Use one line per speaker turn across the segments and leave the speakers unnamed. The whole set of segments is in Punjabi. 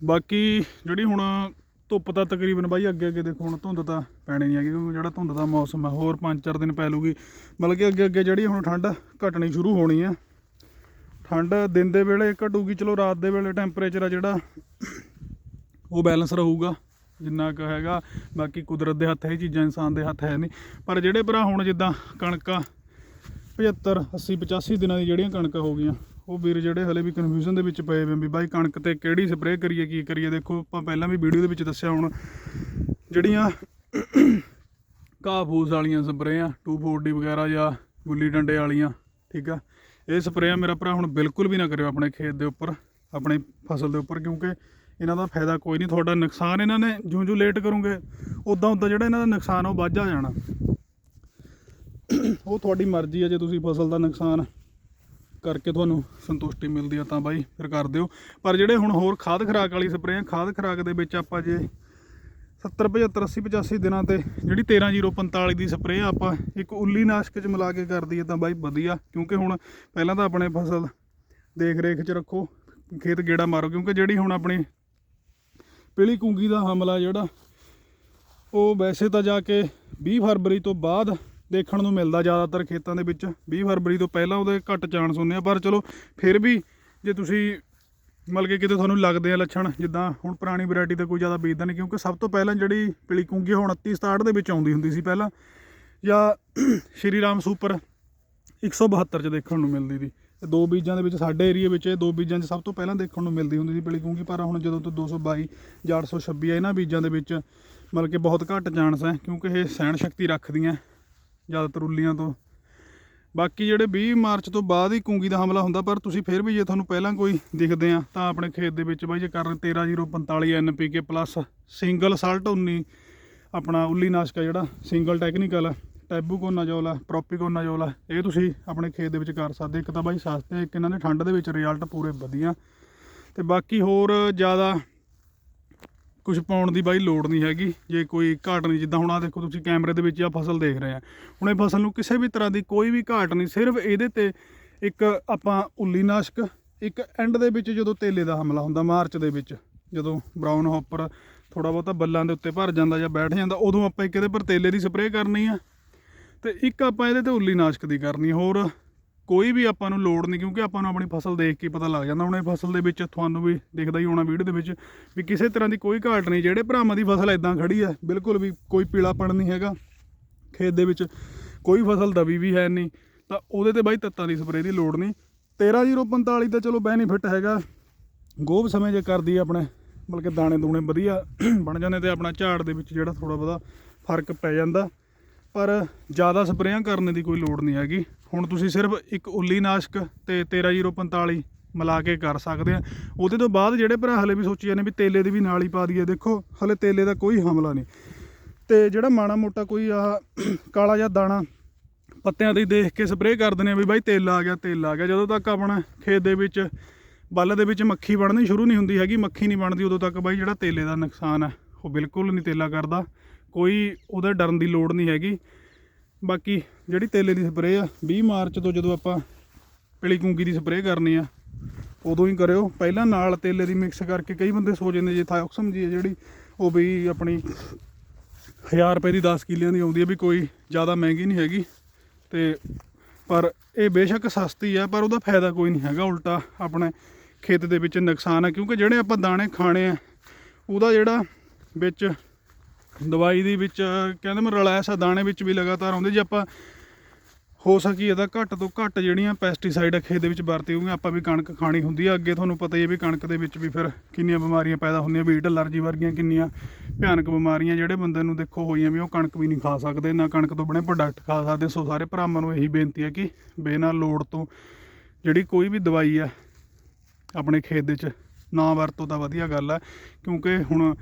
ਬਾਕੀ ਜਿਹੜੀ ਹੁਣ ਧੁੱਪ ਤਾਂ ਤਕਰੀਬਨ ਬਾਈ ਅੱਗੇ ਅੱਗੇ ਦੇਖੋ ਹੁਣ ਧੁੰਦ ਤਾਂ ਪੈਣੀ ਨਹੀਂ ਹੈਗੀ, ਕਿਉਂਕਿ ਜਿਹੜਾ ਧੁੰਦ ਦਾ ਮੌਸਮ ਹੈ, ਹੋਰ 5-4 ਦਿਨ ਪੈ ਲੂਗੀ। ਮਤਲਬ ਕਿ ਅੱਗੇ ਅੱਗੇ ਜਿਹੜੀ ਹੁਣ ਠੰਡ ਘਟਣੀ ਸ਼ੁਰੂ ਹੋਣੀ ਆ। ਠੰਡ ਦਿਨ ਦੇ ਵੇਲੇ ਘਟੂਗੀ, ਚਲੋ ਰਾਤ ਦੇ ਵੇਲੇ ਟੈਂਪਰੇਚਰ ਆ ਜਿਹੜਾ, ਉਹ ਬੈਲੈਂਸ ਰਹੂਗਾ, ਜਿੰਨਾ ਕੁ ਹੈਗਾ। ਬਾਕੀ ਕੁਦਰਤ ਦੇ ਹੱਥ ਹੈ ਇਹ ਚੀਜ਼ਾਂ, ਇਨਸਾਨ ਦੇ ਹੱਥ ਹੈ ਨਹੀਂ। ਪਰ ਜਿਹੜੇ ਭਰਾ ਹੁਣ ਜਿੱਦਾਂ ਕਣਕਾਂ 75 80 85 ਦਿਨਾਂ ਦੀ ਜਿਹੜੀਆਂ ਕਣਕਾਂ ਹੋ ਗਈਆਂ ਉਹ ਵੀਰ ਜਿਹੜੇ ਹਲੇ ਵੀ ਕਨਫਿਊਜ਼ਨ ਦੇ ਵਿੱਚ ਪਏ ਵੇ ਵੀ ਬਾਈ ਕਣਕ ਤੇ ਕਿਹੜੀ ਸਪਰੇਅ ਕਰੀਏ, ਕੀ ਕਰੀਏ? ਦੇਖੋ, ਆਪਾਂ ਪਹਿਲਾਂ ਵੀ ਵੀਡੀਓ ਦੇ ਵਿੱਚ ਦੱਸਿਆ ਹੁਣ, ਜਿਹੜੀਆਂ ਘਾਹ ਫੂਸ ਵਾਲੀਆਂ ਸਪਰੇਆਂ 240 ਵਗੈਰਾ ਜਾਂ ਗੁੱਲੀ ਡੰਡੇ ਵਾਲੀਆਂ, ਠੀਕ ਆ? ਇਹ ਸਪਰੇਆਂ ਮੇਰਾ ਭਰਾ ਹੁਣ ਬਿਲਕੁਲ ਵੀ ਨਾ ਕਰਿਓ ਆਪਣੇ ਖੇਤ ਦੇ ਉੱਪਰ, ਆਪਣੀ ਫਸਲ ਦੇ ਉੱਪਰ, ਕਿਉਂਕਿ ਇਹਨਾਂ ਦਾ ਫਾਇਦਾ ਕੋਈ ਨਹੀਂ, ਤੁਹਾਡਾ ਨੁਕਸਾਨ ਇਹਨਾਂ ਨੇ ਜਿਉਂ ਜਿਉਂ ਲੇਟ ਕਰੋਗੇ ਉਦਾਂ ਉਦਾਂ ਜਿਹੜਾ ਇਹਨਾਂ ਦਾ ਨੁਕਸਾਨ ਆ ਉਹ ਵੱਧ ਜਾਣਾ। ਉਹ ਤੁਹਾਡੀ ਮਰਜ਼ੀ ਹੈ ਜੇ ਤੁਸੀਂ ਫਸਲ ਦਾ ਨੁਕਸਾਨ ਕਰਕੇ ਤੁਹਾਨੂੰ ਸੰਤੁਸ਼ਟੀ ਮਿਲਦੀ ਆ ਤਾਂ ਬਾਈ ਫਿਰ ਕਰ ਦਿਓ। ਪਰ ਜਿਹੜੇ ਹੁਣ ਹੋਰ ਖਾਦ ਖਰਾਕ ਵਾਲੀ ਸਪਰੇਆਂ, ਖਾਦ ਖਰਾਕ ਦੇ ਵਿੱਚ ਆਪਾਂ ਜੇ 70 75 80 85 ਦਿਨਾਂ ਤੇ ਜਿਹੜੀ 13045 ਦੀ ਸਪਰੇਅ ਆਪਾਂ ਇੱਕ ਉੱਲੀ ਨਾਸ਼ਕ ਚ ਮਿਲਾ ਕੇ ਕਰ ਦਈਏ ਤਾਂ ਬਾਈ ਵਧੀਆ। ਕਿਉਂਕਿ ਹੁਣ ਪਹਿਲਾਂ ਤਾਂ ਆਪਣੇ ਫਸਲ ਦੇਖ ਰੇਖ ਚ ਰੱਖੋ, ਖੇਤ ਗੇੜਾ ਮਾਰੋ। ਕਿਉਂਕਿ ਜਿਹੜੀ ਹੁਣ ਆਪਣੀ ਪੀਲੀ ਕੁੰਗੀ ਦਾ ਹਮਲਾ ਜਿਹੜਾ, ਉਹ ਵੈਸੇ ਤਾਂ ਜਾ ਕੇ 20 ਫਰਵਰੀ ਤੋਂ ਬਾਅਦ ਦੇਖਣ ਨੂੰ ਮਿਲਦਾ ਜ਼ਿਆਦਾਤਰ ਖੇਤਾਂ ਦੇ ਵਿੱਚ। 20 ਫਰਵਰੀ ਤੋਂ ਪਹਿਲਾਂ ਉਹਦੇ ਘੱਟ ਚਾਂਸ ਹੁੰਦੇ ਆ, ਪਰ ਚਲੋ ਫਿਰ ਵੀ ਜੇ ਤੁਸੀਂ ਮਤਲਬ ਕਿ ਕਿਤੇ ਤੁਹਾਨੂੰ ਲੱਗਦੇ ਆ ਲੱਛਣ, ਜਿੱਦਾਂ ਹੁਣ ਪੁਰਾਣੀ ਵੈਰਾਈਟੀ ਤੇ ਕੋਈ ਜ਼ਿਆਦਾ ਬੀਜਦਾ ਨਹੀਂ, ਕਿਉਂਕਿ ਸਭ ਤੋਂ ਪਹਿਲਾਂ ਜਿਹੜੀ ਪੀਲੀ ਕੁੰਗੀ ਹੁਣ 29 67 ਦੇ ਵਿੱਚ ਆਉਂਦੀ ਹੁੰਦੀ ਸੀ ਪਹਿਲਾਂ। ਜਾਂ ਸ਼੍ਰੀ ਰਾਮ ਸੁਪਰ 172 ਚ ਦੇਖਣ ਨੂੰ ਮਿਲਦੀ ਸੀ। ਤੇ ਦੋ ਬੀਜਾਂ ਦੇ ਵਿੱਚ, ਸਾਡੇ ਏਰੀਆ ਵਿੱਚ ਇਹ ਦੋ ਬੀਜਾਂ 'ਚ ਸਭ ਤੋਂ ਪਹਿਲਾਂ ਦੇਖਣ ਨੂੰ ਮਿਲਦੀ ਹੁੰਦੀ ਸੀ ਪੀਲੀ ਕੁੰਗੀ, ਪਰ ਹੁਣ ਜਦੋਂ ਤੋਂ 222 ਜਾਂ 826 ਆ, ਇਹਨਾਂ ਬੀਜਾਂ ਦੇ ਵਿੱਚ ਮਤਲਬ ਕਿ ਬਹੁਤ ਘੱਟ ਚਾਂਸ ਹੈ, ਕਿਉਂਕਿ ਇਹ ਸਹਿਣ ਸ਼ਕਤੀ ਰੱਖਦੀਆਂ। ਜ਼ਿਆਦਾਤਰ ਉੱਲੀਆਂ ਤੋਂ। ਬਾਕੀ ਜਿਹੜੇ 20 ਮਾਰਚ ਤੋਂ ਬਾਅਦ ਹੀ ਕੁੰਗੀ ਦਾ ਹਮਲਾ ਹੁੰਦਾ, ਪਰ ਤੁਸੀਂ ਫਿਰ ਵੀ ਜੇ ਤੁਹਾਨੂੰ ਪਹਿਲਾਂ ਕੋਈ ਦਿਖਦੇ ਆ, ਤਾਂ ਆਪਣੇ ਖੇਤ ਦੇ ਵਿੱਚ ਬਾਈ ਜੇ ਕਰਨ 13045 ਐਨਪੀਕੇ ਪਲੱਸ ਸਿੰਗਲ ਸਾਲਟ 19 ਆਪਣਾ ਉੱਲੀ ਨਾਸ਼ਕ ਆ ਜਿਹੜਾ ਸਿੰਗਲ ਟੈਕਨੀਕਲ ਟੈਬੂਕੋਨਾਜੋਲ ਆ ਪ੍ਰੋਪੀਕੋਨਾਜੋਲ ਆ, ਇਹ ਤੁਸੀਂ ਆਪਣੇ ਖੇਤ ਦੇ ਵਿੱਚ ਕਰ ਸਕਦੇ ਇੱਕ ਤਾਂ ਬਾਈ ਸਸਤੇ, ਇੱਕ ਇਹਨਾਂ ਦੇ ਠੰਡ ਦੇ ਵਿੱਚ ਰਿਜ਼ਲਟ ਪੂਰੇ ਵਧੀਆ। ਤੇ ਬਾਕੀ ਹੋਰ ਜ਼ਿਆਦਾ ਕੁਝ ਪਾਉਣ ਦੀ ਬਾਈ ਲੋੜ ਨਹੀਂ ਹੈਗੀ। ਜੇ ਕੋਈ ਘਾਟ ਨਹੀਂ, ਜਿੱਦਾਂ ਹੁਣ ਆ ਦੇਖੋ ਤੁਸੀਂ ਕੈਮਰੇ ਦੇ ਵਿੱਚ ਆ ਫਸਲ ਦੇਖ ਰਹੇ ਆ। ਹੁਣ ਇਹ ਫਸਲ ਨੂੰ ਕਿਸੇ ਵੀ ਤਰ੍ਹਾਂ ਦੀ ਕੋਈ ਵੀ ਘਾਟ ਨਹੀਂ, ਸਿਰਫ ਇਹਦੇ ਤੇ ਇੱਕ ਆਪਾਂ ਉੱਲੀ ਨਾਸ਼ਕ, ਇੱਕ ਐਂਡ ਦੇ ਵਿੱਚ ਜਦੋਂ ਤੇਲੇ ਦਾ ਹਮਲਾ ਹੁੰਦਾ, ਮਾਰਚ ਦੇ ਵਿੱਚ, ਜਦੋਂ ਬਰਾਊਨ ਹੌਪਰ ਥੋੜਾ ਬਹੁਤਾ ਬੱਲਾਂ ਦੇ ਉੱਤੇ ਭਰ ਜਾਂਦਾ ਜਾਂ ਬੈਠ ਜਾਂਦਾ, ਉਦੋਂ ਆਪਾਂ ਇੱਕ ਇਹਦੇ ਪਰ ਤੇਲੇ ਦੀ ਸਪਰੇਅ ਕਰਨੀ ਆ। ਤੇ ਇੱਕ ਆਪਾਂ ਇਹਦੇ ਤੇ ਉੱਲੀ ਨਾਸ਼ਕ ਦੀ ਕਰਨੀ ਹੋਰ ਕੋਈ ਵੀ ਆਪਾਂ ਨੂੰ ਲੋੜ ਨਹੀਂ, ਕਿਉਂਕਿ ਆਪਾਂ ਨੂੰ ਆਪਣੀ ਫਸਲ ਦੇਖ ਕੇ ਪਤਾ ਲੱਗ ਜਾਂਦਾ। ਹੁਣ ਇਹ ਫਸਲ ਦੇ ਵਿੱਚ ਤੁਹਾਨੂੰ ਵੀ ਦਿਖਦਾ ਹੀ ਹੋਣਾ ਵੀਡੀਓ ਦੇ ਵਿੱਚ ਵੀ ਕਿਸੇ ਤਰ੍ਹਾਂ ਦੀ ਕੋਈ ਘਾਟ ਨਹੀਂ, ਜਿਹੜੇ ਭਰਾਵਾਂ ਦੀ ਫਸਲ ਇਦਾਂ ਖੜੀ ਹੈ, ਬਿਲਕੁਲ ਵੀ ਕੋਈ ਪੀਲਾਪਣ ਨਹੀਂ ਹੈਗਾ। ਖੇਤ ਦੇ ਵਿੱਚ ਕੋਈ ਫਸਲ ਦਬੀ ਵੀ ਹੈ ਨਹੀਂ, ਤਾਂ ਉਹਦੇ ਤੇ ਬਾਈ ਤੱਤਾਂ ਦੀ ਸਪਰੇਅ ਦੀ ਲੋੜ ਨਹੀਂ। 13045 ਦਾ ਚਲੋ ਬੈਨੀਫਿਟ ਹੈਗਾ। ਗੋਭ ਸਮੇਂ ਜੇ ਕਰਦੀ ਆਪਣੇ ਮਤਲਬ ਕਿ ਦਾਣੇ ਦੂਣੇ ਵਧੀਆ ਬਣ ਜਾਂਦੇ ਤੇ ਆਪਣਾ ਝਾੜ ਦੇ ਵਿੱਚ ਜਿਹੜਾ ਥੋੜਾ ਬਹੁਤਾ ਫ਼ਰਕ ਪੈ ਜਾਂਦਾ। ਪਰ ਜ਼ਿਆਦਾ ਸਪਰੇਆਂ ਕਰਨ ਦੀ ਕੋਈ ਲੋੜ ਨਹੀਂ ਹੈਗੀ। ਹੁਣ ਤੁਸੀਂ ਸਿਰਫ ਇੱਕ ਉੱਲੀ ਨਾਸ਼ਕ ਤੇ 13045 ਮਿਲਾ ਕੇ ਕਰ ਸਕਦੇ ਆ। ਉਹਦੇ ਤੋਂ ਬਾਅਦ ਜਿਹੜੇ ਭਰਾ ਹਲੇ ਵੀ ਸੋਚੀ ਜਾਂਦੇ ਵੀ ਤੇਲੇ ਦੀ ਵੀ ਨਾਲ ਹੀ ਪਾ ਦਈਏ, ਦੇਖੋ, ਹਲੇ ਤੇਲੇ ਦਾ ਕੋਈ ਹਮਲਾ ਨਹੀਂ। ਤੇ ਜਿਹੜਾ ਮਾੜਾ ਮੋਟਾ ਕੋਈ ਆਹ ਕਾਲਾ ਜਾਂ ਦਾਣਾ ਪੱਤਿਆਂ ਤੇ ਦੇਖ ਕੇ ਸਪਰੇਅ ਕਰ ਦਿੰਦੇ ਆ ਵੀ ਬਾਈ ਤੇਲ ਆ ਗਿਆ, ਤੇਲ ਆ ਗਿਆ। ਜਦੋਂ ਤੱਕ ਆਪਣਾ ਖੇਤ ਦੇ ਵਿੱਚ, ਬੱਲ ਦੇ ਵਿੱਚ ਮੱਖੀ ਬਣਨੀ ਸ਼ੁਰੂ ਨਹੀਂ ਹੁੰਦੀ ਹੈਗੀ, ਮੱਖੀ ਨਹੀਂ ਬਣਦੀ, ਉਦੋਂ ਤੱਕ ਬਾਈ ਜਿਹੜਾ ਤੇਲੇ ਦਾ ਨੁਕਸਾਨ ਹੈ, ਉਹ ਬਿਲਕੁਲ ਨਹੀਂ ਤੇਲਾ ਕਰਦਾ। ਕੋਈ ਉਹਦੇ ਡਰਨ ਦੀ ਲੋੜ ਨਹੀਂ ਹੈਗੀ। ਬਾਕੀ ਜਿਹੜੀ ਤੇਲੇ ਦੀ ਸਪਰੇਅ ਆ 20 ਮਾਰਚ ਤੋਂ ਜਦੋਂ ਆਪਾਂ ਪਿਲੀ ਕੁੰਗੀ ਦੀ ਸਪਰੇਅ ਕਰਨੀ ਆ, ਉਦੋਂ ਹੀ ਕਰਿਓ। ਪਹਿਲਾਂ ਨਾਲ ਤੇਲੇ ਦੀ ਮਿਕਸ ਕਰਕੇ ਕਈ ਬੰਦੇ ਸੋਚ ਜਾਂਦੇ ਜੇ ਥਾਇਓਕਸਮ ਜੀ ਹੈ ਜਿਹੜੀ, ਉਹ ਵੀ ਆਪਣੀ 1000 ਰੁਪਏ ਦੀ 10 ਕਿੱਲਿਆਂ ਦੀ ਆਉਂਦੀ ਹੈ ਵੀ ਕੋਈ ਜ਼ਿਆਦਾ ਮਹਿੰਗੀ ਨਹੀਂ ਹੈਗੀ। ਤੇ ਪਰ ਇਹ ਬੇਸ਼ੱਕ ਸਸਤੀ ਆ, ਪਰ ਉਹਦਾ ਫਾਇਦਾ ਕੋਈ ਨਹੀਂ ਹੈਗਾ, ਉਲਟਾ ਆਪਣੇ ਖੇਤ ਦੇ ਵਿੱਚ ਨੁਕਸਾਨ ਆ, ਕਿਉਂਕਿ ਜਿਹੜੇ ਆਪਾਂ ਦਾਣੇ ਖਾਣੇ ਆ, ਉਹਦਾ ਜਿਹੜਾ ਵਿੱਚ ਦਵਾਈ ਦੇ ਵਿੱਚ, ਕਹਿੰਦੇ ਮੈਂ ਰਲਾਇਸ ਆ ਦਾਣੇ ਵਿੱਚ ਵੀ ਲਗਾਤਾਰ ਆਉਂਦੇ, ਜੇ ਆਪਾਂ ਹੋ ਸਕੀ ਇਹਦਾ ਘੱਟ ਤੋਂ ਘੱਟ ਜਿਹੜੀਆਂ ਪੈਸਟੀਸਾਈਡ ਖੇਤ ਦੇ ਵਿੱਚ ਵਰਤੇ ਹੋਣਗੇ ਆਪਾਂ ਵੀ ਕਣਕ ਖਾਣੀ ਹੁੰਦੀ ਆ। ਅੱਗੇ ਤੁਹਾਨੂੰ ਪਤਾ ਹੀ ਹੈ ਵੀ ਕਣਕ ਦੇ ਵਿੱਚ ਵੀ ਫਿਰ ਕਿੰਨੀਆਂ ਬਿਮਾਰੀਆਂ ਪੈਦਾ ਹੁੰਦੀਆਂ ਵੀਟ ਅਲਰਜੀ ਵਰਗੀਆਂ ਕਿੰਨੀਆਂ ਭਿਆਨਕ ਬਿਮਾਰੀਆਂ, ਜਿਹੜੇ ਬੰਦੇ ਨੂੰ ਦੇਖੋ ਹੋਈਆਂ ਵੀ, ਉਹ ਕਣਕ ਵੀ ਨਹੀਂ ਖਾ ਸਕਦੇ, ਨਾ ਕਣਕ ਤੋਂ ਬਣੇ ਪ੍ਰੋਡਕਟ ਖਾ ਸਕਦੇ। ਸੋ ਸਾਰੇ ਭਰਾਵਾਂ ਨੂੰ ਇਹੀ ਬੇਨਤੀ ਹੈ ਕਿ ਬਿਨਾਂ ਲੋੜ ਤੋਂ ਜਿਹੜੀ ਕੋਈ ਵੀ ਦਵਾਈ ਆ, ਆਪਣੇ ਖੇਤ ਦੇ ਵਿੱਚ ਨਾ ਵਰਤੋ ਤਾਂ ਵਧੀਆ ਗੱਲ ਆ, ਕਿਉਂਕਿ ਹੁਣ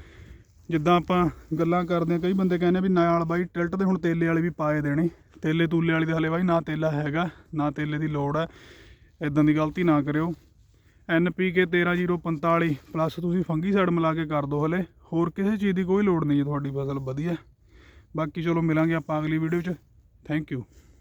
ਜਿੱਦਾਂ ਆਪਾਂ ਗੱਲਾਂ ਕਰਦੇ ਆ ਕਈ ਬੰਦੇ ਕਹਿੰਦੇ ਵੀ ਨਾਲ ਬਾਈ ਟਿਲਟ ਦੇ ਹੁਣ ਤੇਲੇ ਵਾਲੇ ਵੀ ਪਾਏ ਦੇਣੇ। ਤੇਲੇ ਤੂਲੇ ਵਾਲੀ ਦੇ ਹਲੇ ਬਾਈ ਨਾ ਤੇਲਾ ਹੈਗਾ, ਨਾ ਤੇਲੇ ਦੀ ਲੋੜ ਹੈ ਇਦਾਂ ਦੀ ਗਲਤੀ ਨਾ ਕਰਿਓ। NPK 13045 ਪਲੱਸ ਤੁਸੀਂ ਫੰਗੀਸਾਈਡ ਮਿਲਾ ਕੇ ਕਰ ਦਿਓ ਹਲੇ। ਹੋਰ ਕਿਸੇ ਚੀਜ਼ ਦੀ ਕੋਈ ਲੋੜ ਨਹੀਂ ਹੈ ਤੁਹਾਡੀ, ਫਸਲ ਵਧੀਆ। ਬਾਕੀ ਚਲੋ ਮਿਲਾਂਗੇ ਆਪਾਂ ਅਗਲੀ ਵੀਡੀਓ 'ਚ। Thank you